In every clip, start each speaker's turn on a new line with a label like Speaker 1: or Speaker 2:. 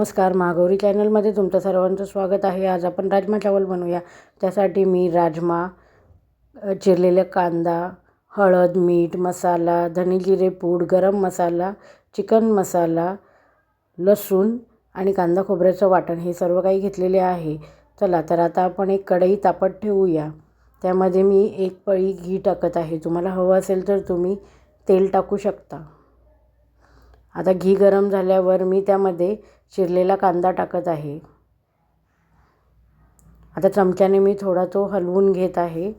Speaker 1: नमस्कार मागोरी चॅनलमध्ये तुमचं सर्वांचं स्वागत आहे. आज आपण राजमा चावल बनवूया. त्यासाठी मी राजमा चिरलेला कांदा हळद मीठ मसाला धने जिरे पूड गरम मसाला चिकन मसाला लसूण आणि कांदा खोबऱ्याचं वाटण हे सर्व काही घेतलेले आहे. चला तर आता आपण एक कढई तापत ठेवूया. त्यामध्ये मी एक पळी घी टाकत आहे. तुम्हाला हवं असेल तर तुम्ही तेल टाकू शकता. आता घी गरम झाल्यावर मी त्यामध्ये चिरलेला कांदा टाकत आहे. आता चमच्याने मी थोडा तो हलवून घेत आहे.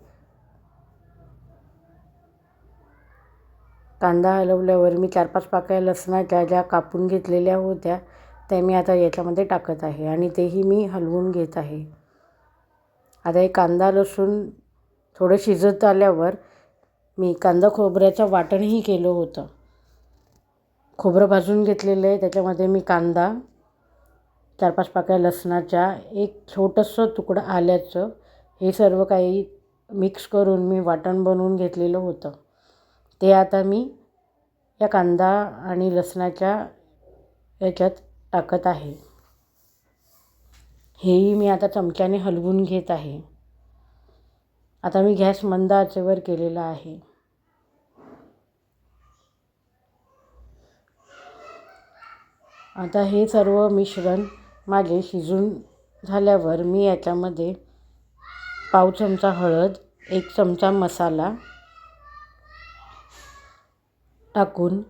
Speaker 1: कांदा हलवल्यावर मी चार पाच पाकळ्या लसणाच्या ज्या कापून घेतलेल्या होत्या त्या मी आता याच्यामध्ये टाकत आहे आणि तेही मी हलवून घेत आहे. आता हे कांदा लसूण थोडं शिजत आल्यावर मी कांदा खोबऱ्याचं वाटणही केलं होतं. खोबरं भाजून घेतलेलं आहे त्याच्यामध्ये मी कांदा चार पाच पाकळ्या लसणाच्या एक छोटंसं तुकडं आल्याचं हे सर्व काही मिक्स करून मी वाटण बनवून घेतलेलं होतं. ते आता मी या कांदा आणि लसणाच्या याच्यात टाकत आहे. हेही मी आता चमच्याने हलवून घेत आहे. आता मी गॅस मंद आचेवर केलेला आहे. आता हे सर्व मिश्रण माझे शिजून झाल्यावर मी याच्यामध्ये पाव चमचा हळद एक चमचा मसाला टाकून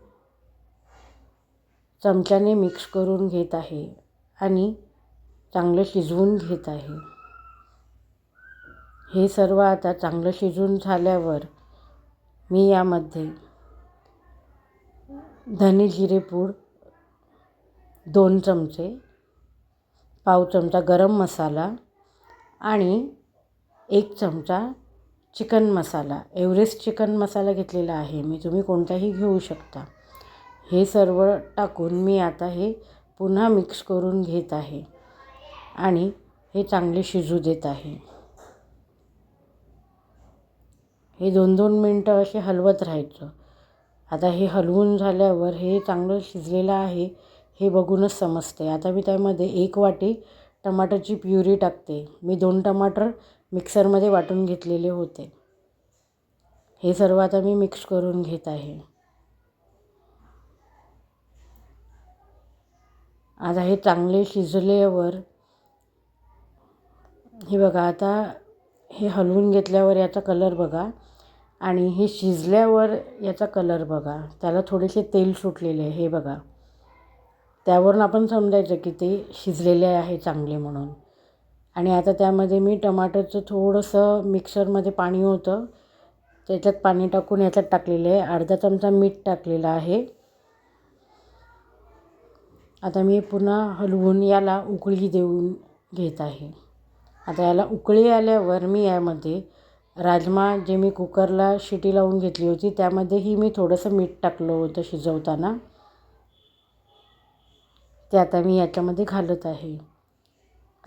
Speaker 1: चमच्याने मिक्स करून घेत आहे आणि चांगलं शिजवून घेत आहे. हे सर्व आता चांगलं शिजून झाल्यावर मी यामध्ये धने जिरेपूड दोन चमचे पाव चमचा गरम मसाला आणि एक चमचा chicken masala. Everest chicken masala घेतलेला आहे. मी तुम्ही कोणताही घेऊ शकता. हे सर्व टाकून मी आता हे पुन्हा मिक्स करून घेत आहे आणि हे चांगले शिजू देत आहे. हे दोन दोन मिनटं असे हलवत राहायचं. आता हे हलवून झाल्यावर हे चांगलं शिजलेलं आहे. हे बघूनच समजते आता मी त्यामध्ये एक वाटी टमाटरची प्युरी टाकते. मी दोन टमाटर मिक्सरमध्ये वाटून घेतलेले होते. हे सर्व आता मी मिक्स करून घेत आहे. आता हे चांगले शिजल्यावर हे बघा आता हे हलवून घेतल्यावर याचा कलर बघा आणि हे शिजल्यावर याचा कलर बघा. त्याला थोडेसे तेल सुटलेले आहे हे बघा. त्यावरून आपण समजायचं की ते शिजलेले आहे चांगले म्हणून. आणि आता त्यामध्ये मी टमाटरचं थोडंसं मिक्सरमध्ये पाणी होतं. त्याच्यात पाणी टाकून याच्यात टाकलेलं आहे. अर्धा चमचा मीठ टाकलेलं आहे. आता मी पुन्हा हलवून याला उकळी देऊन घेत आहे. आता याला उकळी आल्यावर मी यामध्ये राजमा जे मी कुकरला शिटी लावून घेतली होती त्यामध्येही मी थोडंसं मीठ टाकलं होतं शिजवताना. ते आता मी याच्यामध्ये घालत आहे.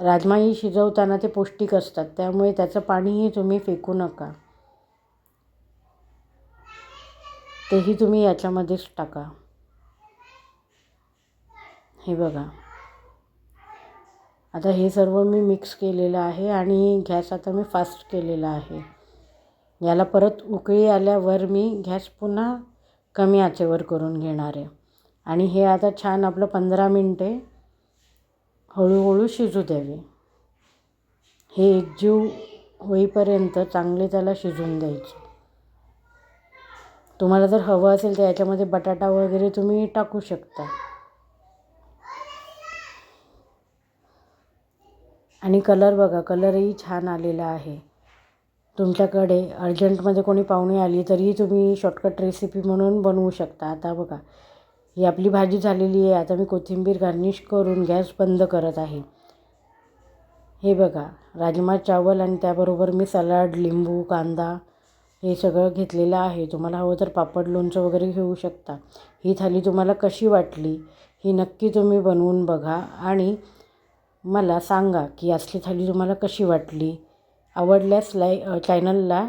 Speaker 1: राजमाही शिजवताना ते पौष्टिक असतात त्यामुळे त्याचं पाणीही तुम्ही फेकू नका. तेही तुम्ही याच्यामध्येच टाका. हे बघा. आता हे सर्व मी मिक्स केलेलं आहे आणि गॅस आता मी फास्ट केलेला आहे. याला परत उकळी आल्यावर मी गॅस पुन्हा कमी आचेवर करून घेणार आहे. आणि हे आता छान आपलं पंधरा मिनटे हळूहळू शिजू द्यावे. हे एकजीव होईपर्यंत चांगले त्याला शिजून द्यायचे. तुम्हाला जर हवं असेल तर याच्यामध्ये बटाटा वगैरे तुम्ही टाकू शकता. आणि कलर बघा कलरही छान आलेला आहे. तुमच्याकडे अर्जंटमध्ये कोणी पाहुणे आली तरीही तुम्ही शॉर्टकट रेसिपी म्हणून बनवू शकता. आता बघा ही आपली भाजी झालेली आहे. आता मी कोथिंबीर गार्निश करून गॅस बंद करत आहे. हे बघा राजमा चावल आणि त्याबरोबर मी सलाड लिंबू कांदा हे सगळं घेतलेलं आहे. तुम्हाला हवं तर पापड लोणचं वगैरे घेऊ शकता. ही थाली तुम्हाला कशी वाटली ही नक्की तुम्ही बनवून बघा आणि मला सांगा की असली थाली तुम्हाला कशी वाटली. आवडल्यास लाय चॅनलला